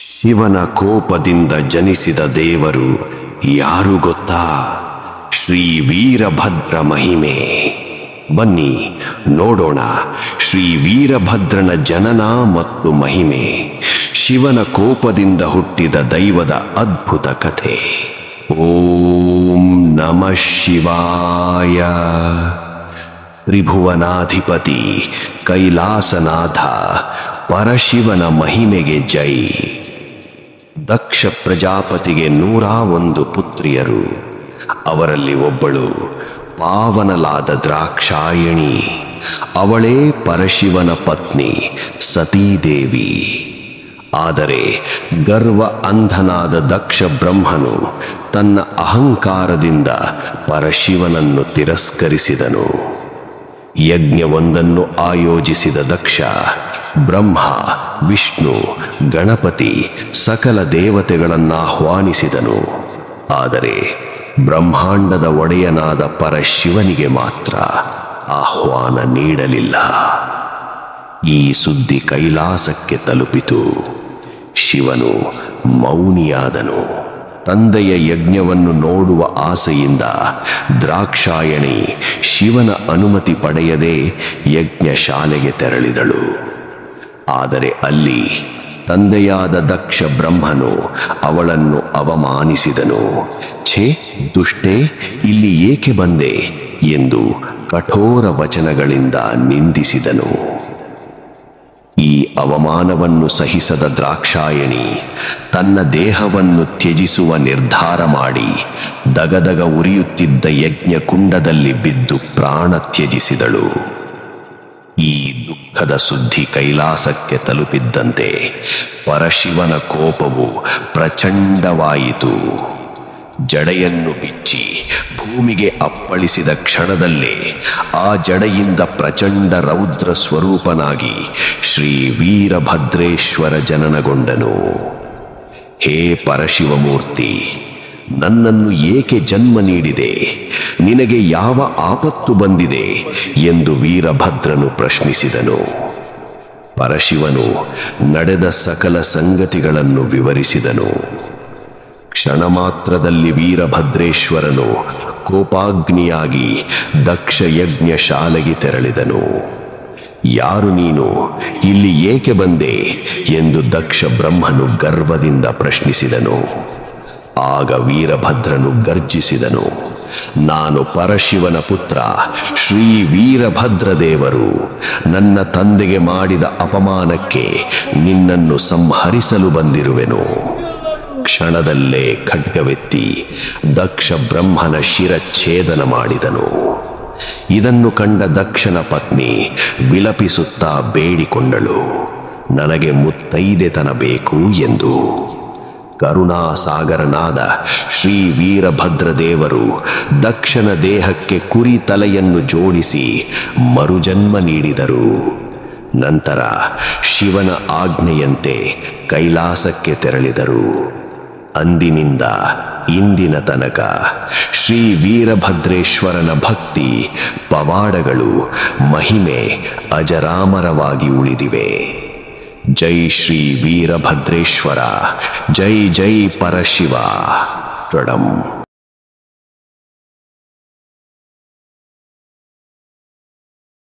ಶಿವನ ಕೋಪದಿಂದ ಜನಿಸಿದ ದೇವರು ಯಾರು ಗೊತ್ತಾ? ಶ್ರೀ ವೀರಭದ್ರ ಮಹಿಮೆ. ಬನ್ನಿ, ನೋಡೋಣ. ಶ್ರೀ ವೀರಭದ್ರನ ಜನನ ಮತ್ತು ಮಹಿಮೆ. ಶಿವನ ಕೋಪದಿಂದ ಹುಟ್ಟಿದ ದೈವದ ಅದ್ಭುತ ಕಥೆ. ಓಂ ನಮಃ ಶಿವಾಯ. ತ್ರಿಭುವನಾಧಿಪತಿ ಕೈಲಾಸನಾಥ, ಪರಶಿವನ ಮಹಿಮೆಗೆ ಜೈ. ದಕ್ಷ ಪ್ರಜಾಪತಿಗೆ ನೂರ ಒಂದು ಪುತ್ರಿಯರು. ಅವರಲ್ಲಿ ಒಬ್ಬಳು ಪಾವನಲಾದ ದ್ರಾಕ್ಷಾಯಣಿ. ಅವಳೇ ಪರಶಿವನ ಪತ್ನಿ, ಸತೀದೇವಿ. ಆದರೆ ಗರ್ವ ಅಂಧನಾದ ದಕ್ಷ ಬ್ರಹ್ಮನು ತನ್ನ ಅಹಂಕಾರದಿಂದ ಪರಶಿವನನ್ನು ತಿರಸ್ಕರಿಸಿದನು. ಯಜ್ಞವೊಂದನ್ನು ಆಯೋಜಿಸಿದ ದಕ್ಷ, ಬ್ರಹ್ಮ, ವಿಷ್ಣು, ಗಣಪತಿ ಸಕಲ ದೇವತೆಗಳನ್ನಾಹ್ವಾನಿಸಿದನು. ಆದರೆ ಬ್ರಹ್ಮಾಂಡದ ಒಡೆಯನಾದ ಪರಶಿವನಿಗೆ ಮಾತ್ರ ಆಹ್ವಾನ ನೀಡಲಿಲ್ಲ. ಈ ಸುದ್ದಿ ಕೈಲಾಸಕ್ಕೆ ತಲುಪಿತು. ಶಿವನು ಮೌನಿಯಾದನು. ತಂದೆಯ ಯಜ್ಞವನ್ನು ನೋಡುವ ಆಸೆಯಿಂದ ದ್ರಾಕ್ಷಾಯಣಿ ಶಿವನ ಅನುಮತಿ ಪಡೆಯದೆ ಯಜ್ಞ ಶಾಲೆಗೆ ತೆರಳಿದಳು. ಆದರೆ ಅಲ್ಲಿ ತಂದೆಯಾದ ದಕ್ಷ ಬ್ರಹ್ಮನು ಅವಳನ್ನು ಅವಮಾನಿಸಿದನು. ಛೇ, ದುಷ್ಟೆ, ಇಲ್ಲಿ ಏಕೆ ಬಂದೆ? ಎಂದು ಕಠೋರ ವಚನಗಳಿಂದ ನಿಂದಿಸಿದನು. ಈ ಅವಮಾನವನ್ನು ಸಹಿಸದ ದ್ರಾಕ್ಷಾಯಣಿ ತನ್ನ ದೇಹವನ್ನು ತ್ಯಜಿಸುವ ನಿರ್ಧಾರ ಮಾಡಿ ದಗದಗ ಉರಿಯುತ್ತಿದ್ದ ಯಜ್ಞ ಕುಂಡದಲ್ಲಿ ಬಿದ್ದು ಪ್ರಾಣ ತ್ಯಜಿಸಿದಳು. ಈ ದುಃಖದ ಸುದ್ದಿ ಕೈಲಾಸಕ್ಕೆ ತಲುಪಿದ್ದಂತೆ ಪರಶಿವನ ಕೋಪವು ಪ್ರಚಂಡವಾಯಿತು. ಜಡೆಯನ್ನು ಬಿಚ್ಚಿ ಭೂಮಿಗೆ ಅಪ್ಪಳಿಸಿದ ಕ್ಷಣದಲ್ಲೇ ಆ ಜಡೆಯಿಂದ ಪ್ರಚಂಡ ರೌದ್ರ ಸ್ವರೂಪನಾಗಿ ಶ್ರೀ ವೀರಭದ್ರೇಶ್ವರ ಜನನಗೊಂಡನು. ಹೇ ಪರಶಿವಮೂರ್ತಿ, ನನ್ನನ್ನು ಏಕೆ ಜನ್ಮ ನೀಡಿದೆ? ನಿನಗೆ ಯಾವ ಆಪತ್ತು ಬಂದಿದೆ? ಎಂದು ವೀರಭದ್ರನು ಪ್ರಶ್ನಿಸಿದನು. ಪರಶಿವನು ನಡೆದ ಸಕಲ ಸಂಗತಿಗಳನ್ನು ವಿವರಿಸಿದನು. ಕ್ಷಣ ಮಾತ್ರದಲ್ಲಿ ವೀರಭದ್ರೇಶ್ವರನು ಕೋಪಾಗ್ನಿಯಾಗಿ ದಕ್ಷ ಯಜ್ಞ ಶಾಲೆಗೆ ತೆರಳಿದನು. ಯಾರು ನೀನು? ಇಲ್ಲಿ ಏಕೆ ಬಂದೆ? ಎಂದು ದಕ್ಷ ಬ್ರಹ್ಮನು ಗರ್ವದಿಂದ ಪ್ರಶ್ನಿಸಿದನು. ಆಗ ವೀರಭದ್ರನು ಗರ್ಜಿಸಿದನು. ನಾನು ಪರಶಿವನ ಪುತ್ರ, ಶ್ರೀ ವೀರಭದ್ರ ದೇವರು. ನನ್ನ ತಂದೆಗೆ ಮಾಡಿದ ಅಪಮಾನಕ್ಕೆ ನಿನ್ನನ್ನು ಸಂಹರಿಸಲು ಬಂದಿರುವೆನು. ಕ್ಷಣದಲ್ಲೇ ಖಡ್ಗವೆತ್ತಿ ದಕ್ಷ ಬ್ರಹ್ಮನ ಶಿರಚ್ಛೇದನ ಮಾಡಿದನು. ಇದನ್ನು ಕಂಡ ದಕ್ಷನ ಪತ್ನಿ ವಿಲಪಿಸುತ್ತಾ ಬೇಡಿಕೊಂಡಳು. ನನಗೆ ಮುತ್ತೈದೆತನ ಬೇಕು ಎಂದು. ಕರುಣಾಸಾಗರನಾದ ಶ್ರೀ ವೀರಭದ್ರ ದೇವರು ದಕ್ಷನ ದೇಹಕ್ಕೆ ಕುರಿ ತಲೆಯನ್ನು ಜೋಡಿಸಿ ಮರುಜನ್ಮ ನೀಡಿದರು. ನಂತರ ಶಿವನ ಆಜ್ಞೆಯಂತೆ ಕೈಲಾಸಕ್ಕೆ ತೆರಳಿದರು. ಅಂದಿನಿಂದ ಇಂದಿನ ತನಕ ಶ್ರೀ ವೀರಭದ್ರೇಶ್ವರನ ಭಕ್ತಿ, ಪವಾಡಗಳು, ಮಹಿಮೆ ಅಜರಾಮರವಾಗಿ ಉಳಿದಿವೆ. ಜೈ ಶ್ರೀ ವೀರಭದ್ರೇಶ್ವರ, ಜೈ ಜೈ ಪರಶಿವ. ಟ್ರಡಂ